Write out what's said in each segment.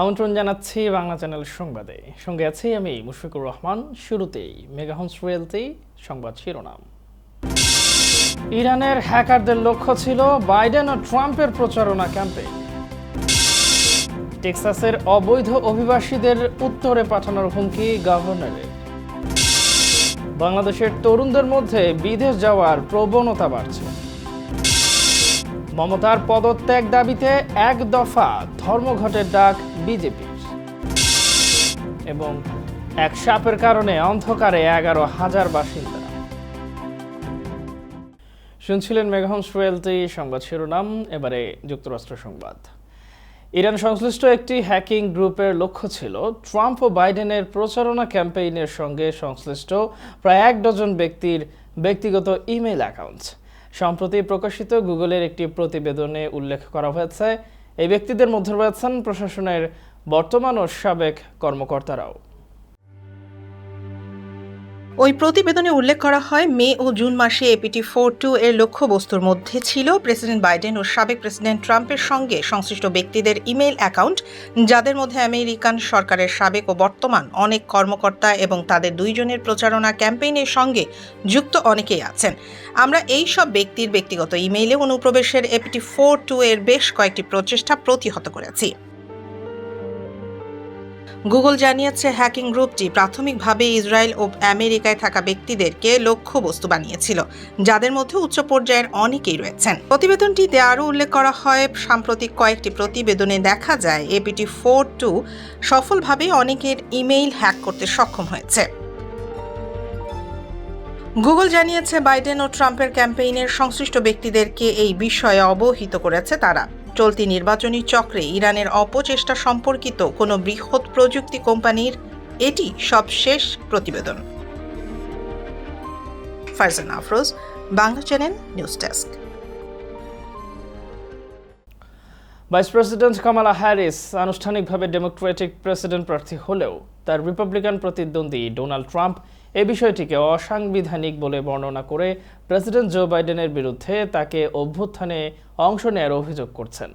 আমন্ত্রণ জানাচ্ছি বাংলা চ্যানেল সংবাদে। সঙ্গে আছি আমি মুশফিকুর রহমান। শুরুতেই মেগাহন্স রিয়েলতে সংবাদ শিরোনাম। ইরানের হ্যাকারদের লক্ষ্য ছিল বাইডেন ও ট্রাম্পের প্রচারণা ক্যাম্পে। টেক্সাসের অবৈধ অভিবাসীদের উত্তরে পাঠানোর হুমকি গভর্নরের। বাংলাদেশের তরুণদের মধ্যে বিদেশ যাওয়ার প্রবণতা বাড়ছে। মমতার পদত্যাগ দাবিতে এক দফা ধর্মঘটের ডাক বিজেপির এবং এক সাপের কারণে অন্ধকারে এগারো হাজার বাসিন্দা। শুনছিলেন মেঘহংস রয়েলটি সংবাদ শিরোনাম, এবারে যুক্তরাষ্ট্র সংবাদ। ইরান সংশ্লিষ্ট একটি হ্যাকিং গ্রুপের লক্ষ্য ছিল, ট্রাম্প ও বাইডেনের প্রচারণা ক্যাম্পেইনের সঙ্গে সংশ্লিষ্ট প্রায় এক ডজন ব্যক্তির ব্যক্তিগত ইমেইল অ্যাকাউন্ট। সম্প্রতি প্রকাশিত গুগলের একটি প্রতিবেদনে উল্লেখ করা হয়েছে এই ব্যক্তিদের মধ্যে রয়েছেন প্রশাসনের বর্তমান ও সাবেক কর্মকর্তারাও। ওই প্রতিবেদনে উল্লেখ করা হয়, মে ও জুন মাসে এপিটি ফোর টু এর লক্ষ্যবস্তুর মধ্যে ছিল প্রেসিডেন্ট বাইডেন ও সাবেক প্রেসিডেন্ট ট্রাম্পের সঙ্গে সংশ্লিষ্ট ব্যক্তিদের ইমেইল অ্যাকাউন্ট, যাদের মধ্যে আমেরিকান সরকারের সাবেক ও বর্তমান অনেক কর্মকর্তা এবং তাদের দুইজনের প্রচারণা ক্যাম্পেইনের সঙ্গে যুক্ত অনেকেই আছেন। আমরা এই সব ব্যক্তির ব্যক্তিগত ইমেইলে অনুপ্রবেশের এপিটি ফোর টু এর বেশ কয়েকটি প্রচেষ্টা প্রতিহত করেছি। গুগল জানিয়েছে, হ্যাকিং গ্রুপটি প্রাথমিকভাবে ইসরায়েল ও আমেরিকায় থাকা ব্যক্তিদেরকে লক্ষ্যবস্তু বানিয়েছিল, যাদের মধ্যে উচ্চ পর্যায়ের অনেকেই রয়েছেন। প্রতিবেদনটিতে আরও উল্লেখ করা হয়, সাম্প্রতিক কয়েকটি প্রতিবেদনে দেখা যায়, এপিটি ফোর টু সফলভাবে অনেকের ইমেইল হ্যাক করতে সক্ষম হয়েছে। গুগল জানিয়েছে, বাইডেন ও ট্রাম্পের ক্যাম্পেইনের সংশ্লিষ্ট ব্যক্তিদেরকে এই বিষয়ে অবহিত করেছে তারা। চলতি নির্বাচনী চক্রে ইরানের অপচেষ্টা সম্পর্কিত কোনো বৃহৎ প্রযুক্তি কোম্পানির এটি সবশেষ প্রতিবেদন। Farzan Afroz, Bangla channel news desk. Vice president Kamala Harris আনুষ্ঠানিকভাবে ডেমোক্রেটিক প্রেসিডেন্ট প্রার্থী হলেও তার রিপাবলিকান প্রতিদ্বন্দ্বী ডোনাল্ড ট্রাম্প এ বিষয়টিকে অসাংবিধানিক বলে বর্ণনা করে প্রেসিডেন্ট জো বাইডেনের বিরুদ্ধে তাকে অভ্যুত্থানে অংশ নেয়ার অভিযোগ করছেন।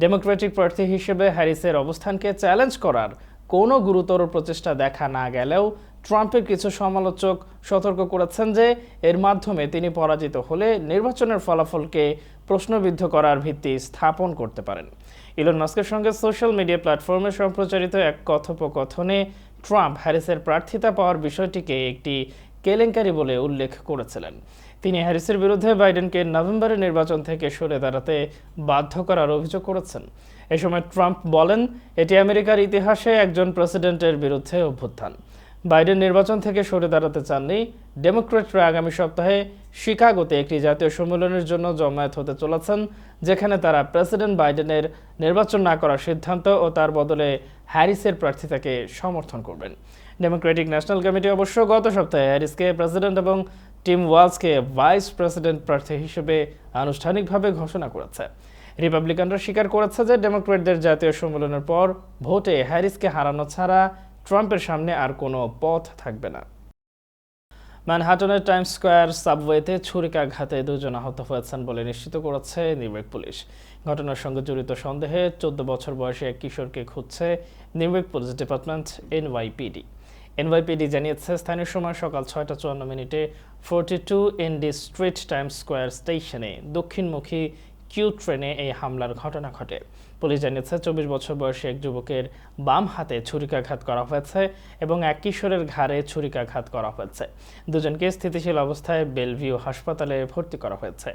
ডেমোক্রেটিক প্রার্থী হিসেবে হ্যারিসের অবস্থানকে চ্যালেঞ্জ করার কোনো গুরুতর প্রচেষ্টা দেখা না গেলেও ট্রাম্পের কিছু সমালোচক সতর্ক করেছেন যে এর মাধ্যমে তিনি পরাজিত হলে নির্বাচনের ফলাফলকে প্রশ্নবিদ্ধ করার ভিত্তি স্থাপন করতে পারেন। ইলন মাস্কের সঙ্গে সোশ্যাল মিডিয়া প্ল্যাটফর্মে সম্প্রচারিত এক কথোপকথনে ট্রাম্প হ্যারিসের প্রার্থিতা পাওয়ার বিষয়টিকে একটি কেলেঙ্কারি বলে উল্লেখ করেছিলেন। তিনি হ্যারিসের বিরুদ্ধে বাইডেনকে নভেম্বরের নির্বাচন থেকে সরে দাঁড়াতে বাধ্য করার অভিযোগ করেছেন। এ সময় ট্রাম্প বলেন, এটি আমেরিকার ইতিহাসে একজন প্রেসিডেন্টের বিরুদ্ধে অভ্যুত্থান। বাইডেন নির্বাচন থেকে সরে দাঁড়াতে চাননি। ডেমোক্রেটরা আগামী সপ্তাহে শিকাগোতে একটি জাতীয় সম্মেলনের জন্য জমায়েত হতে চলেছেন, যেখানে তারা প্রেসিডেন্ট বাইডেনের নির্বাচন না করার সিদ্ধান্ত ও তার বদলে হ্যারিসের প্রার্থিতাকে সমর্থন করবেন। ডেমোক্রেটিক ন্যাশনাল কমিটি অবশ্য গত সপ্তাহে হ্যারিসকে প্রেসিডেন্ট এবং টিম ওয়ালসকে ভাইস প্রেসিডেন্ট প্রার্থী হিসেবে আনুষ্ঠানিকভাবে ঘোষণা করেছে। রিপাবলিকানরা স্বীকার করেছে যে ডেমোক্রেটদের জাতীয় সম্মেলনের পর ভোটে হ্যারিসকে হারানো ছাড়া ট্রাম্পের সামনে আর কোনো পথ থাকবে না। ম্যানহাটনের টাইম স্কোয়ার সাবওয়েতে ছুরিকাঘাতে দুজন আহত হয়েছেন বলে নিশ্চিত করেছে নিউইয়র্ক পুলিশ। ঘটনার সঙ্গে জড়িত সন্দেহে চোদ্দ বছর বয়সী এক কিশোরকে খুঁজছে New York police department NYPD. NYPD জানিয়েছে, স্থানীয় সময় সকাল ছয়টা চুয়ান্ন মিনিটে forty second street time square স্টেশনে দক্ষিণমুখী কিউ ট্রেনে এই হামলার ঘটনা ঘটে। পুলিশ জানিয়েছে, চব্বিশ বছর বয়সী এক যুবকের বাম হাতে ছুরিকাঘাত করা হয়েছে এবং এক কিশোরের ঘাড়ে ছুরিকাঘাত করা হয়েছে। দুজনকে স্থিতিশীল অবস্থায় বেলভিউ হাসপাতালে ভর্তি করা হয়েছে।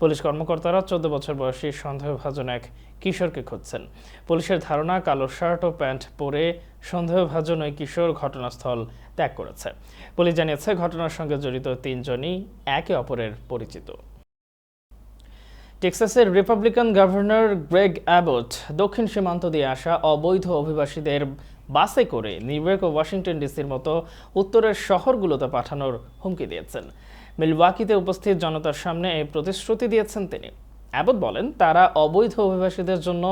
পুলিশ কর্মকর্তারা চোদ্দ বছর বয়সী সন্দেহভাজন এক কিশোরকে খুঁজছেন। পুলিশের ধারণা, কালো শার্ট ও প্যান্ট পরে সন্দেহভাজন ওই কিশোর ঘটনাস্থল ত্যাগ করেছে। পুলিশ জানিয়েছে, ঘটনার সঙ্গে জড়িত তিনজনই একে অপরের পরিচিত। টেক্সাসের রিপাবলিকান গভর্নর গ্রেগ অ্যাবট দক্ষিণ সীমান্ত দিয়ে আসা অবৈধ অভিবাসীদের বাসে করে নিউইয়র্ক ও ওয়াশিংটন ডিসির মতো উত্তরের শহরগুলোতে পাঠানোর হুমকি দিয়েছেন। মিলওয়াকিতে উপস্থিত জনতার সামনে এই প্রতিশ্রুতি দিয়েছেন তিনি। অ্যাবট বলেন, তারা অবৈধ অভিবাসীদের জন্য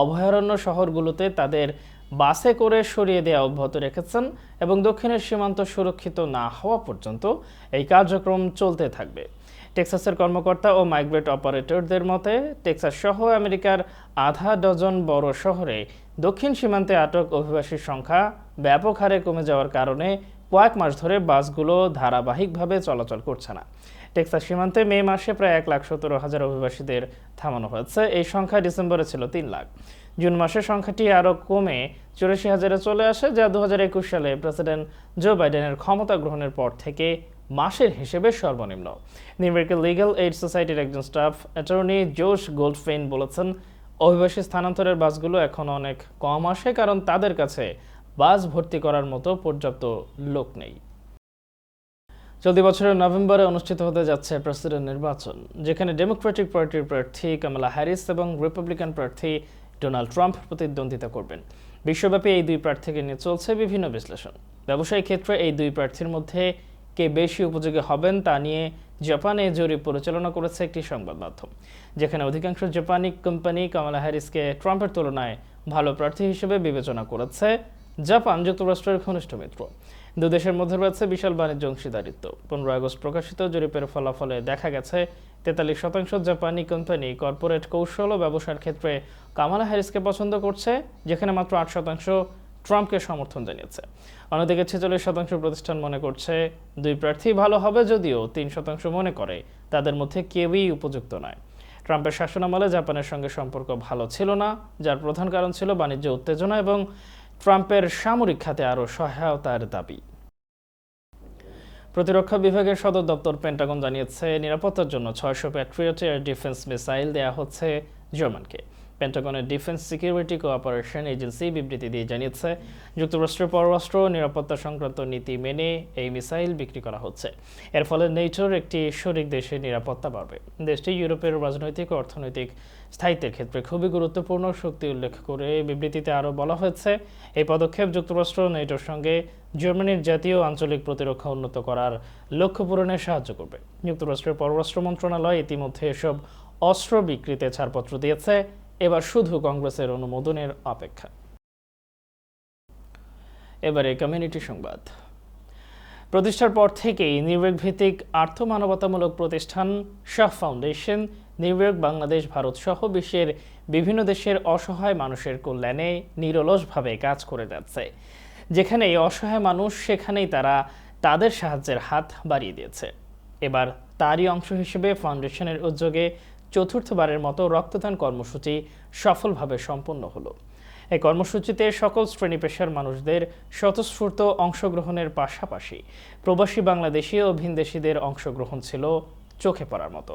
অভয়ারণ্য শহরগুলোতে তাদের বাসে করে সরিয়ে দেওয়া অব্যাহত রেখেছেন এবং দক্ষিণের সীমান্ত সুরক্ষিত না হওয়া পর্যন্ত এই কার্যক্রম চলতে থাকবে। টেক্সাসের কর্মকর্তা ও মাইগ্রেট অপারেটরদের মতে, টেক্সাস সহ আমেরিকার আধা ডজন বড় শহরে দক্ষিণ সীমান্তে আটক অভিবাসীর সংখ্যা ব্যাপক হারে কমে যাওয়ার কারণে কয়েক মাস ধরে বাসগুলো ধারাবাহিকভাবে চলাচল করছে না। টেক্সাস সীমান্তে মে মাসে প্রায় এক লাখ সতেরো হাজার অভিবাসীদের থামানো হয়েছে। এই সংখ্যা ডিসেম্বরে ছিল তিন লাখ। জুন মাসে সংখ্যাটি আরও কমে চুরাশি হাজারে চলে আসে, যা দু হাজার একুশ সালে প্রেসিডেন্ট জো বাইডেনের ক্ষমতা গ্রহণের পর থেকে মাসের হিসেবে সর্বনিম্ন। নিউইয়র্কের লিগ্যাল এইড সোসাইটির একজন স্টাফ অ্যাটর্নি জোশ গোল্ডফেইন বলেছেন, অভিবাসী স্থানান্তরের বাসগুলো এখন অনেক কম আসে কারণ তাদের কাছে বাস ভর্তি করার মতো পর্যাপ্ত লোক নেই। চলতি বছরের নভেম্বরে অনুষ্ঠিত হতে যাচ্ছে প্রেসিডেন্ট নির্বাচন, যেখানে ডেমোক্রেটিক পার্টির প্রার্থী কামালা হ্যারিস এবং রিপাবলিকান প্রার্থী ডোনাল্ড ট্রাম্প প্রতিদ্বন্দ্বিতা করবেন। বিশ্বব্যাপী এই দুই প্রার্থীকে নিয়ে চলছে বিভিন্ন বিশ্লেষণ। ব্যবসায়িক ক্ষেত্রে এই দুই প্রার্থীর মধ্যে কে বেশি উপযোগী হবেন তা নিয়ে জাপানে জরিপ পরিচালনা করেছে একটি সংবাদ মাধ্যম, যেখানে অধিকাংশ জাপানি কোম্পানি কামালা হ্যারিসকে ট্রাম্পের তুলনায় ভালো প্রার্থী হিসেবে বিবেচনা করেছে জাপান, যুক্তরাষ্ট্রের ঘনিষ্ঠ মিত্র। দু দেশের মধ্যে রয়েছে বিশাল বাণিজ্য অংশীদারিত্ব। পনেরো আগস্ট প্রকাশিত জরিপের ফলাফলে দেখা গেছে, তেতাল্লিশ শতাংশ জাপানি কোম্পানি কর্পোরেট কৌশল ও ব্যবসার ক্ষেত্রে কামালা হ্যারিসকে পছন্দ করছে, যেখানে মাত্র আট শতাংশ ট্রাম্পকে সমর্থন জানিয়েছে। অন্যদিকে ছেচল্লিশ শতাংশ প্রতিষ্ঠান মনে করছে, দুই প্রার্থী ভালো হবে যদিও তিন শতাংশ মনে করে, তাদের মধ্যে কেউই উপযুক্ত নয়। ট্রাম্পের শাসনামলে জাপানের সঙ্গে সম্পর্ক ভালো ছিল না, যার প্রধান কারণ ছিল বাণিজ্য উত্তেজনা এবং ট্রাম্পের সামরিক খাতে আরও সহায়তার দাবি। প্রতিরক্ষা বিভাগের সদর দপ্তর পেন্টাগন জানিয়েছে, নিরাপত্তার জন্য ছয়শো প্যাট্রিয়ট এয়ার ডিফেন্স মিসাইল দেয়া হচ্ছে জার্মানকে। পেন্টাগনের ডিফেন্স সিকিউরিটি কোঅপারেশন এজেন্সি বিবৃতি দিয়ে জানিয়েছে, যুক্তরাষ্ট্রের পররাষ্ট্র নিরাপত্তা সংক্রান্ত নীতি মেনে এই মিসাইল বিক্রি করা হচ্ছে। এর ফলে নেটোর একটি শরিক দেশের নিরাপত্তা বাড়বে। দেশটি ইউরোপের রাজনৈতিক ও অর্থনৈতিক স্থায়িত্বের ক্ষেত্রে খুবই গুরুত্বপূর্ণ শক্তি উল্লেখ করে বিবৃতিতে আরও বলা হয়েছে, এই পদক্ষেপ যুক্তরাষ্ট্র নেটোর সঙ্গে জার্মানির জাতীয় আঞ্চলিক প্রতিরক্ষা উন্নত করার লক্ষ্য পূরণে সাহায্য করবে। যুক্তরাষ্ট্রের পররাষ্ট্র মন্ত্রণালয় ইতিমধ্যে এসব অস্ত্র বিক্রিতে ছাড়পত্র দিয়েছে। এবার শুধু কংগ্রেসের অনুমোদনের অপেক্ষা। এবারে কমিউনিটি সংবাদ। প্রতিষ্ঠার পর থেকেই নিউইয়র্ক ভিত্তিক আর্থ মানবতামূলক প্রতিষ্ঠান Shah foundation New York Bangladesh, Bharat সহ বিশ্বের বিভিন্ন দেশের অসহায় মানুষের কল্যাণে নিরলসভাবে কাজ করে যাচ্ছে। যেখানে এই অসহায় মানুষ, সেখানেই তারা তাদের সাহায্যের হাত বাড়িয়ে দিয়েছে। এবার তারই অংশ হিসেবে ফাউন্ডেশনের উদ্যোগে চতুর্থবারের মতো রক্তদান কর্মসূচি সফলভাবে সম্পন্ন হলো। এই কর্মসূচিতে সকল শ্রেণি পেশার মানুষদের স্বতঃস্ফূর্ত অংশগ্রহণের পাশাপাশি প্রবাসী বাংলাদেশি ও ভিনদেশিদের অংশগ্রহণ ছিল চোখে পড়ার মতো।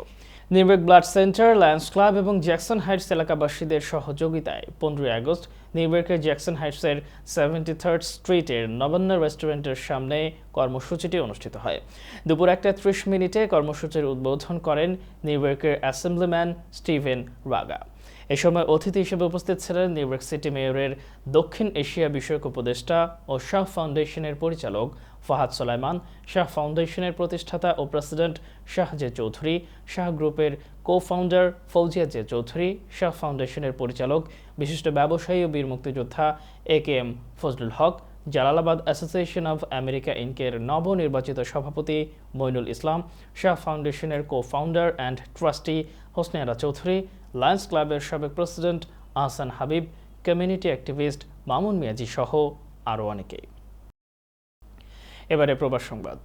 New York blood centre, lions club এবং জ্যাকসন হাইটস এলাকাবাসীদের সহযোগিতায় পনেরোই আগস্ট নিউইয়র্কের জ্যাকসন হাইটসের সেভেন্টি থার্ড স্ট্রিটের নবান্ন রেস্টুরেন্টের সামনে কর্মসূচিটি অনুষ্ঠিত হয়। দুপুর একটা ত্রিশ মিনিটে কর্মসূচির উদ্বোধন করেন নিউইয়র্কের অ্যাসেম্বলিম্যান স্টিভেন রাগা। এ সময় অতিথি হিসেবে উপস্থিত ছিলেন নিউইয়র্ক সিটি মেয়রের দক্ষিণ এশিয়া বিষয়ক উপদেষ্টা ও শাহ ফাউন্ডেশনের পরিচালক ফাহাদ সোলাইমান, শাহ ফাউন্ডেশনের প্রতিষ্ঠাতা ও প্রেসিডেন্ট শাহ জে চৌধুরী, শাহ গ্রুপের co founder Fouzia J Chowdhury, Shah ফাউন্ডেশনের পরিচালক, বিশিষ্ট ব্যবসায়ী ও বীর মুক্তিযোদ্ধা A K M Fazlul Haque, Jalalabad association of America ইনকের নবনির্বাচিত সভাপতি মইনুল ইসলাম, শাহ ফাউন্ডেশনের co founder and trustee Hosneara Chowdhury, lions ক্লাবের সাবেক president Ahsan Habib, community activist Mamun Miazi সহ আরও অনেকেই। এবারে প্রবাস সংবাদ।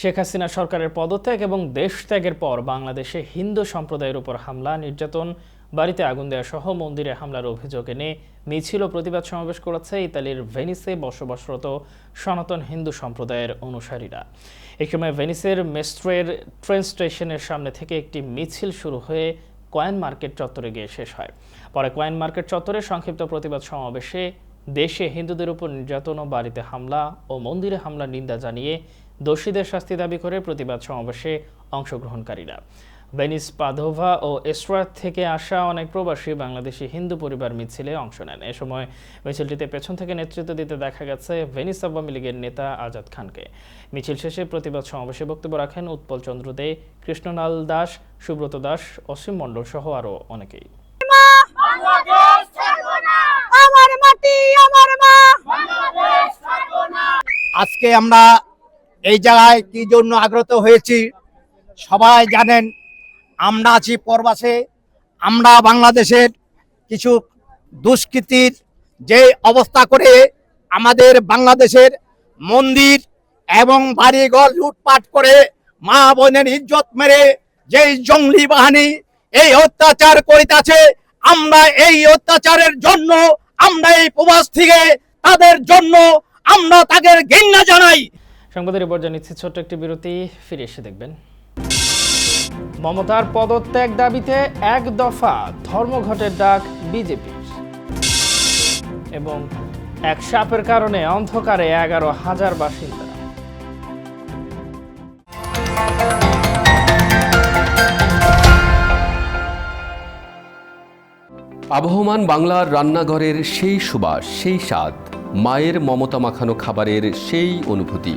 শেখ হাসিনা সরকারের পদত্যাগ এবং দেশ ত্যাগের পর বাংলাদেশে হিন্দু সম্প্রদায়ের উপর হামলা, নির্যাতন, বাড়িতে আগুন দেওয়া সহ মন্দিরে হামলার অভিযোগ এনে মিছিল ও প্রতিবাদ সমাবেশ করেছে ইতালির ভেনিসে বসবাসরত সনাতন হিন্দু সম্প্রদায়ের অনুসারীরা। এই সময় ভেনিসের মেস্ট্রের ট্রেন স্টেশনের সামনে থেকে একটি মিছিল শুরু হয়ে কয়েন মার্কেট চত্বরে গিয়ে শেষ হয়। পরে কয়েন মার্কেট চত্বরে সংক্ষিপ্ত প্রতিবাদ সমাবেশে দেশে হিন্দুদের উপর নির্যাতন ও বাড়িতে হামলা ও মন্দিরে হামলার নিন্দা জানিয়ে দোষীদের শাস্তি দাবি করে প্রতিবাদ সমাবেশে অংশগ্রহণকারীরা। ভেনিস পাধোভা ও এসরাত থেকে আসা অনেক প্রবাসী বাংলাদেশি হিন্দু পরিবার মিছিলে অংশ নেন। এ সময় মিছিলটিতে পেছন থেকে নেতৃত্ব দিতে দেখা গেছে ভেনিস আওয়ামী লীগের নেতা আজাদ খানকে। মিছিল শেষে প্রতিবাদ সমাবেশে বক্তব্য রাখেন উৎপল চন্দ্র দে, কৃষ্ণলাল দাস, সুব্রত দাস, অসীম মণ্ডল সহ আরও অনেকেই। আজকে আমরা এই জায়গায় কি জন্য আগ্রত হয়েছি সবাই জানেন আমরা আছি পরবাসে, আমরা বাংলাদেশের কিছু দুষ্কৃতির যে অবস্থা করে আমাদের বাংলাদেশের মন্দির এবং বাড়িঘর লুটপাট করে মা বোনের ইজ্জত মেরে যেই জঙ্গলি বাহিনী এই অত্যাচার করিতেছে, আমরা এই অত্যাচারের জন্য, আমরা এই প্রবাস থেকে তাদের জন্য আমরা তাদের ঘৃণা জানাই। সংবাদের এবার জানিয়েছি ছোট্ট একটি বিরতি, ফিরে এসে দেখবেন। মমতার পদত্যাগ দাবিতে এক দফা ধর্মঘটের ডাক বিজেপির। এবং এক সাপের কারণে অন্ধকারে এগারো হাজার বাসিন্দা। আবহমান বাংলার রান্নাঘরের সেই সুবাস, সেই স্বাদ, মায়ের মমতা মাখানো খাবারের সেই অনুভূতি।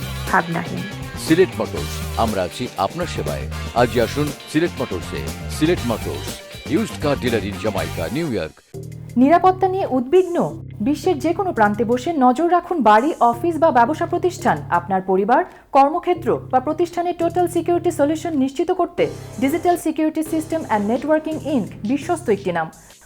ভাবনাহীন। সিলেট মোটরস আমরা আছি আপনার সেবায়। আজই আসুন Sylhet মোটরসে। Sylhet motors used car dealer in Jamaica New York নিরাপত্তা নিয়ে উদ্বিগ্ন? বিশ্বের যে কোনো প্রান্তে বসে নজর রাখুন বাড়ি অফিস বা ব্যবসা প্রতিষ্ঠান। আপনার পরিবার কর্মক্ষেত্র বা প্রতিষ্ঠানের টোটাল সিকিউরিটি সলিউশন নিশ্চিত করতে digital security system and networking inc বিশ্বস্ত একটি নাম।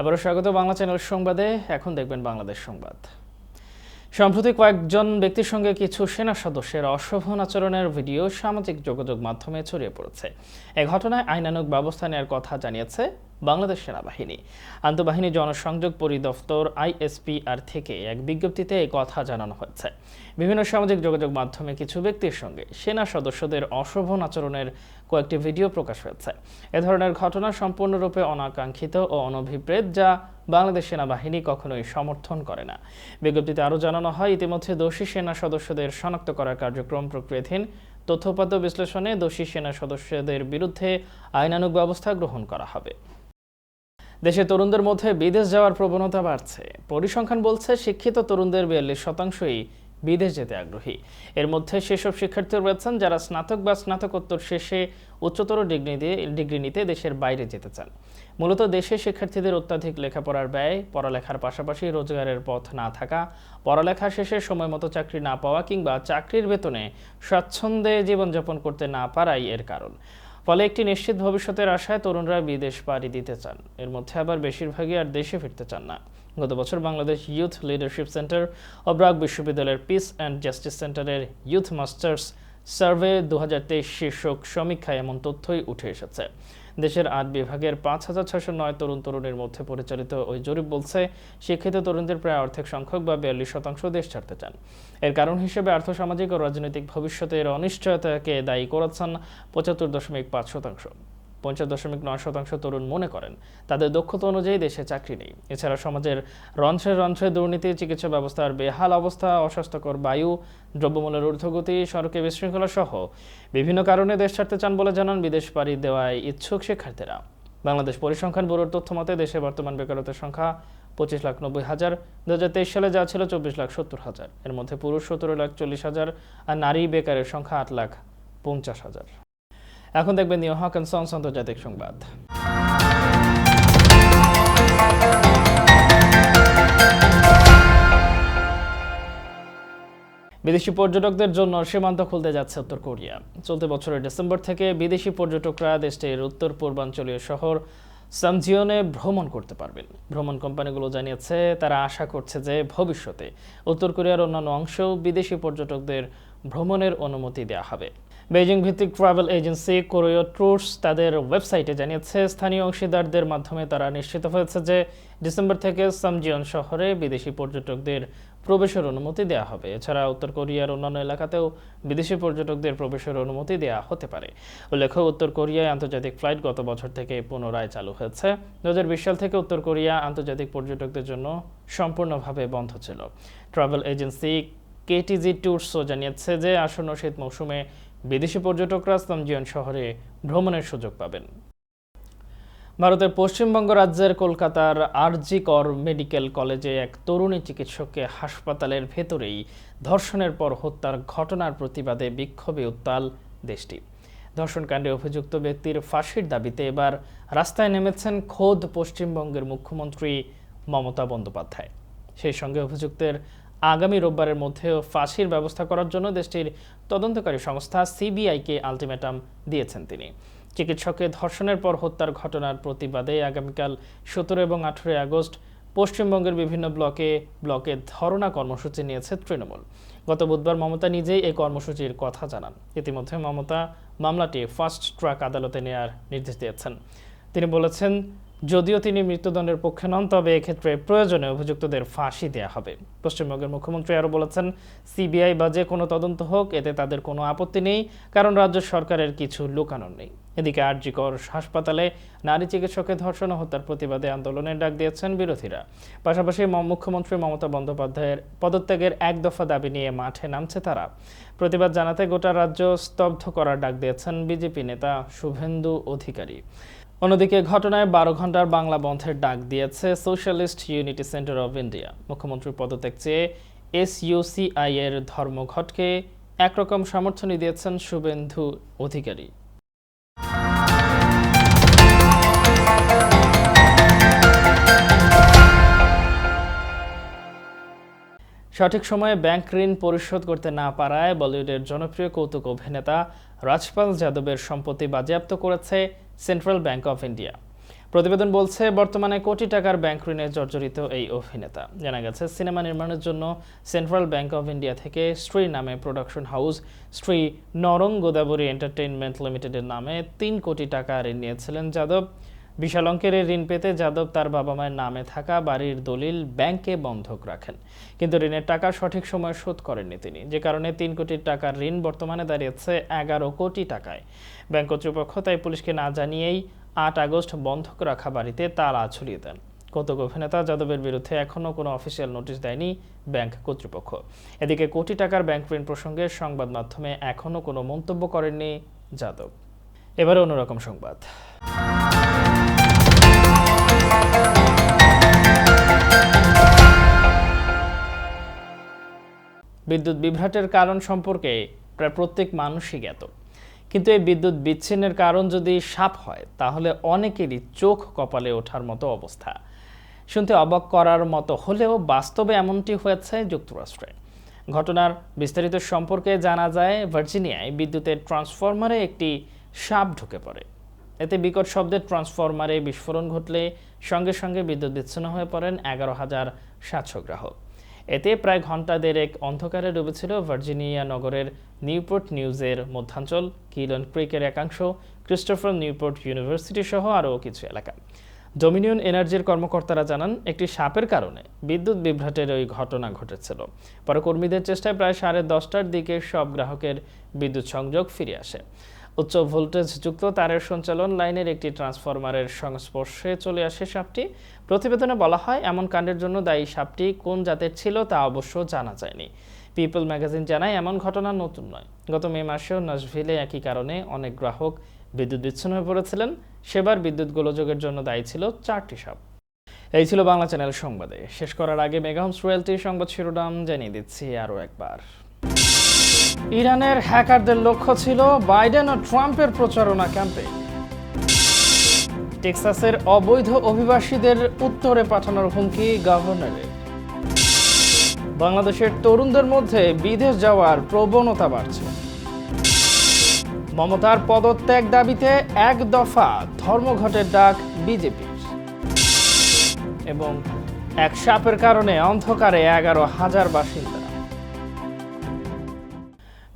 আবারও স্বাগত বাংলা চ্যানেল সংবাদে। এখন দেখবেন বাংলাদেশ সংবাদ। সম্প্রতি কয়েকজন ব্যক্তির সঙ্গে কিছু সেনা সদস্যের অশোভন আচরণের ভিডিও সামাজিক যোগাযোগ মাধ্যমে ছড়িয়ে পড়েছে। এ ঘটনায় আইনানুগ ব্যবস্থা নেওয়ার কথা জানিয়েছে বাংলাদেশ সেনাবাহিনী। আন্তঃবাহিনী জনসংযোগ পরিদপ্তর আইএসপিআর থেকে এক বিজ্ঞপ্তিতে এই কথা জানানো হয়েছে। বিভিন্ন সামাজিক যোগাযোগ মাধ্যমে কিছু ব্যক্তির সঙ্গে সেনা সদস্যদের অশোভন আচরণের কয়েকটি ভিডিও প্রকাশ হয়েছে। এ ধরনের ঘটনা সম্পূর্ণরূপে অনাকাঙ্ক্ষিত ও অনভিপ্রেত, যা বাংলাদেশ সেনাবাহিনী কখনোই সমর্থন করে না। বিজ্ঞপ্তিতে আরও জানানো হয়, ইতিমধ্যে দোষী সেনা সদস্যদের শনাক্ত করার কার্যক্রম প্রক্রিয়াধীন তথ্যপাত্র বিশ্লেষণে দোষী সেনা সদস্যদের বিরুদ্ধে আইনানুগ ব্যবস্থা গ্রহণ করা হবে। দেশে তরুণদের মধ্যে বিদেশ যাওয়ার প্রবণতা বাড়ছে। পরিসংখ্যান বলছে, শিক্ষিত তরুণদের বিয়াল্লিশ শতাংশই বিদেশ যেতে আগ্রহী। এর মধ্যে সেসব শিক্ষার্থী রয়েছেন যারা স্নাতক বা স্নাতকোত্তর শেষে উচ্চতর ডিগ্রি দিয়ে, ডিগ্রি নিতে দেশের বাইরে যেতে চান। মূলত দেশে শিক্ষার্থীদের অত্যাধিক লেখাপড়ার ব্যয়, পড়ালেখার পাশাপাশি রোজগারের পথ না থাকা, পড়ালেখা শেষে সময় মতো চাকরি না পাওয়া কিংবা চাকরির বেতনে স্বাচ্ছন্দ্যে জীবনযাপন করতে না পারাই এর কারণ। ফলে একটি নিশ্চিত ভবিষ্যতের আশায় তরুণরা বিদেশ পাড়ি দিতে চান। এর মধ্যে আবার বেশিরভাগই আর দেশে ফিরতে চান না। গত বছর বাংলাদেশ ইউথ লিডারশিপ সেন্টার ও ব্রাক বিশ্ববিদ্যালয়ের পিস অ্যান্ড জাস্টিস সেন্টারের ইউথ মাস্টার্স সার্ভে দু হাজার তেইশ শীর্ষক সমীক্ষায় এমন তথ্যই উঠে এসেছে। দেশের আট বিভাগের পাঁচ হাজার ছয়শো নয় তরুণ তরুণীর মধ্যে পরিচালিত ওই জরিপ বলছে, শিক্ষিত তরুণদের প্রায় অর্ধেক সংখ্যক বা বিয়াল্লিশ শতাংশ দেশ ছাড়তে চান। এর কারণ হিসেবে আর্থসামাজিক ও রাজনৈতিক ভবিষ্যতের অনিশ্চয়তাকে দায়ী করেছেন পঁচাত্তর দশমিক পাঁচ শতাংশ। পঞ্চাশ দশমিক নয় শতাংশ তরুণ মনে করেন। তাদের দক্ষতা অনুযায়ী দেশে চাকরি নেই। এছাড়া সমাজের রন্ধ্রে রন্ধ্রে দুর্নীতি, চিকিৎসা ব্যবস্থার বেহাল অবস্থা, অস্বাস্থ্যকর বায়ু, দ্রব্যমূল্যের ঊর্ধ্বগতি, সড়কে বিশৃঙ্খলা সহ বিভিন্ন কারণে দেশ ছাড়তে চান বলে জানান বিদেশ পাড়ি দেওয়ায় ইচ্ছুক শিক্ষার্থীরা। বাংলাদেশ পরিসংখ্যান ব্যুরোর তথ্য মতে, দেশে বর্তমান বেকারত্বের সংখ্যা পঁচিশ লাখ নব্বই হাজার দু সালে যা ছিল চব্বিশ লাখ সত্তর হাজার। এর মধ্যে পুরুষ সতেরো লাখ চল্লিশ হাজার আর নারী বেকারের সংখ্যা আট লাখ পঞ্চাশ হাজার। এখন দেখবেন নিউ হক অ্যান্ড সন্স আন্তর্জাতিক সংবাদ। বিদেশি পর্যটকদের জন্য সীমান্ত খুলতে যাচ্ছে উত্তর কোরিয়া। চলতি বছরের ডিসেম্বর থেকে বিদেশি পর্যটকরা দেশটির উত্তর পূর্বাঞ্চলীয় শহর সামজিওনে ভ্রমণ করতে পারবেন। ভ্রমণ কোম্পানিগুলো জানিয়েছে, তারা আশা করছে যে ভবিষ্যতে উত্তর কোরিয়ার অন্যান্য অংশেও বিদেশি পর্যটকদের ভ্রমণের অনুমতি দেওয়া হবে। বেইজিং ভিত্তিক ট্রাভেল এজেন্সি কোরিও ট্যুরস তাদের ওয়েবসাইটে জানিয়েছে, স্থানীয় অংশীদারদের মাধ্যমে তারা নিশ্চিত হয়েছে যে ডিসেম্বর থেকে সামজিয়ন শহরে বিদেশি পর্যটকদের প্রবেশের অনুমতি দেওয়া হবে। এছাড়া উত্তর কোরিয়ার অন্যান্য এলাকাতেও বিদেশি পর্যটকদের প্রবেশের অনুমতি দেওয়া হতে পারে। উল্লেখ্য, উত্তর কোরিয়ায় আন্তর্জাতিক ফ্লাইট গত বছর থেকে পুনরায় চালু হয়েছে। দু সাল থেকে উত্তর কোরিয়া আন্তর্জাতিক পর্যটকদের জন্য সম্পূর্ণভাবে বন্ধ ছিল। ট্রাভেল এজেন্সি কেটিজি ট্যুরসও জানিয়েছে যে আসন্ন শীত মৌসুমে বিদেশি পর্যটকরা সামজিয়ন শহরে ভ্রমণের সুযোগ পাবেন। ভারতের পশ্চিমবঙ্গ রাজ্যের কলকাতার আরজি কর মেডিকেল কলেজে এক তরুণী চিকিৎসককে হাসপাতালের ভেতরেই ধর্ষণের পর হত্যার ঘটনার প্রতিবাদে বিক্ষোভে উত্তাল দেশটি। ধর্ষণকাণ্ডে অভিযুক্ত ব্যক্তির ফাঁসির দাবিতে এবার রাস্তায় নেমেছেন খোদ পশ্চিমবঙ্গের মুখ্যমন্ত্রী মমতা বন্দ্যোপাধ্যায়। সেই সঙ্গে অভিযুক্তের আগামী রোববারের মধ্যেও ফাঁসির ব্যবস্থা করার জন্য দেশটির তদন্তকারী সংস্থা সিবিআইকে আলটিমেটাম দিয়েছেন তিনি। চিকিৎসককে ধর্ষণের পর হত্যার ঘটনার প্রতিবাদে আগামীকাল সতেরো এবং আঠেরোই আগস্ট পশ্চিমবঙ্গের বিভিন্ন ব্লকে ব্লকে ধর্ণা কর্মসূচি নিয়েছে তৃণমূল। গত বুধবার মমতা নিজেই এই কর্মসূচির কথা জানান। ইতিমধ্যে মমতা মামলাটি ফার্স্ট ট্র্যাক আদালতে নেওয়ার নির্দেশ দিয়েছেন। তিনি বলেছেন যদিও তিনি মৃত্যুদণ্ডের পক্ষে নন, তবে এক্ষেত্রে প্রয়োজনে অভিযুক্তদের ফাঁসি দেওয়া হবে। পশ্চিমবঙ্গের মুখ্যমন্ত্রী আরও বলেছেন, সিবিআই বা যে কোনো তদন্ত হোক, এতে তাদের কোনো আপত্তি নেই, কারণ রাজ্য সরকারের কিছু লুকানোর নেই। এদিকে আরজিকর হাসপাতালে নারী চিকিৎসকের ধর্ষণ হত্যার প্রতিবাদে আন্দোলনের ডাক দিয়েছেন বিরোধীরা। পাশাপাশি মুখ্যমন্ত্রী মমতা বন্দ্যোপাধ্যায়ের পদত্যাগের এক দফা দাবি নিয়ে মাঠে নামছে তারা। প্রতিবাদ জানাতে গোটা রাজ্য স্তব্ধ করার ডাক দিয়েছেন বিজেপি নেতা শুভেন্দু অধিকারী। অন্যদিকে ঘটনায় বারো ঘণ্টার বাংলা বন্ধের ডাক দিয়েছে socialist unity centre of India. মুখ্যমন্ত্রীর পদত্যাগ চেয়ে এসইউসিআই এর ধর্মঘটকে একরকম সমর্থনই দিয়েছেন শুভেন্দু অধিকারী। সঠিক সময়ে ব্যাংক ঋণ পরিশোধ করতে না পারায় বলিউডের জনপ্রিয় কৌতুক অভিনেতা রাজপাল যাদবের সম্পত্তি বাজেয়াপ্ত করেছে সেন্ট্রাল ব্যাংক অফ ইন্ডিয়া প্রতিবেদন বলছে, বর্তমানে কোটি টাকার ব্যাংক ঋণে জর্জরিত এই অভিনেতা। জানা গেছে, সিনেমা নির্মাণের জন্য সেন্ট্রাল ব্যাংক অফ ইন্ডিয়া থেকে স্ত্রী নামে production house Shri Narang Godavari entertainment লিমিটেডের নামে তিন কোটি টাকা ঋণ নিয়েছিলেন যাদব। বিশাল অঙ্কের ঋণ পেতে যাদব তার বাবা মায়ের নামে থাকা বাড়ির দলিল ব্যাংকে বন্ধক রাখেন। কিন্তু ঋণের টাকা সঠিক সময়ে শোধ করেননি তিনি। যে কারণে তিন কোটি টাকার ঋণ বর্তমানে দাঁড়িয়েছে এগারো কোটি টাকায়। ব্যাংক কর্তৃপক্ষ তাই পুলিশকে না জানিয়েই আট আগস্ট বন্ধক রাখা বাড়িতে তালা ঝুলিয়ে দেন। কৌতুক অভিনেতা যাদবের বিরুদ্ধে এখনও কোনো অফিসিয়াল নোটিশ দেয়নি ব্যাংক কর্তৃপক্ষ। এদিকে কোটি টাকার ব্যাংক ঋণ প্রসঙ্গে সংবাদ মাধ্যমে এখনও কোনো মন্তব্য করেননি যাদব। এবারে অন্যরকম সংবাদ। বিদ্যুৎ বিভ্রাটের কারণ সম্পর্কে প্রায় প্রত্যেক মানুষই জ্ঞাত। কিন্তু এই বিদ্যুৎ বিচ্ছিন্নের কারণ যদি সাপ হয়, তাহলে অনেকেরই চোখ কপালে ওঠার মতো অবস্থা। শুনতে অবাক করার মতো হলেও বাস্তবে এমনটি হয়েছে যুক্তরাষ্ট্রে। ঘটনার বিস্তারিত সম্পর্কে জানা যায়, ভার্জিনিয়ায় বিদ্যুতের ট্রান্সফরমারে একটি সাপ ঢুকে পড়ে। এতে বিকট শব্দের ট্রান্সফরমারে বিস্ফোরণ ঘটলে সঙ্গে সঙ্গে বিদ্যুৎ বিচ্ছিন্ন হয়ে পড়েন এগারো হাজার সাতশো গ্রাহক। এতে প্রায় ঘণ্টা দেড়েক অন্ধকারে ডুবেছিল ভার্জিনিয়া নগরের নিউপোর্ট নিউজের মধ্যাঞ্চল, কিলন ক্রিকের একাংশ, ক্রিস্টোফার নিউপোর্ট ইউনিভার্সিটি সহ আরও কিছু এলাকা। ডোমিনিয়ন এনার্জির কর্মকর্তারা জানান, একটি সাপের কারণে বিদ্যুৎ বিভ্রাটের ওই ঘটনা ঘটেছিল। পরে কর্মীদের চেষ্টায় প্রায় সাড়ে দশটার দিকে সব গ্রাহকের বিদ্যুৎ সংযোগ ফিরে আসে। উচ্চ ভোল্টেজ যুক্ত তারের সঞ্চালন লাইনের একটি ট্রান্সফরমারের সংস্পর্শে চলে আসে সাপটি। প্রতিবেদনে বলা হয়, এমন কাণ্ডের জন্য দায়ী সাপটি কোন জাতের ছিল তা অবশ্য জানা যায়নি। পিপল ম্যাগাজিন জানায়, এমন ঘটনা নতুন নয়। গত মে মাসেও নাশভিলে একই কারণে অনেক গ্রাহক বিদ্যুৎ বিচ্ছিন্ন হয়ে পড়েছিলেন। সেবার বিদ্যুৎ গোলযোগের জন্য দায়ী ছিল চারটি সাপ। এই ছিল বাংলা চ্যানেল সংবাদে। শেষ করার আগে মেগাহমস রয়্যালটি সংবাদ শিরোনাম জানিয়ে দিচ্ছি আরও একবার। ইরানের হ্যাকারদের লক্ষ্য ছিল বাইডেন ও ট্রাম্পের প্রচারণা ক্যাম্পে। টেক্সাসের অবৈধ অভিবাসীদের উত্তরে পাঠানোর হুমকি গভর্নরের। বাংলাদেশের তরুণদের মধ্যে বিদেশ যাওয়ার প্রবণতা বাড়ছে। মমতার পদত্যাগ দাবিতে এক দফা ধর্মঘটের ডাক বিজেপির। এবং এক সাপের কারণে অন্ধকারে এগারো হাজার বাসিন্দা।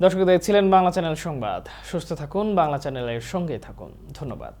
দর্শক দেখছিলেন বাংলা চ্যানেল সংবাদ। সুস্থ থাকুন বাংলা চ্যানেলের সঙ্গে থাকুন। ধন্যবাদ।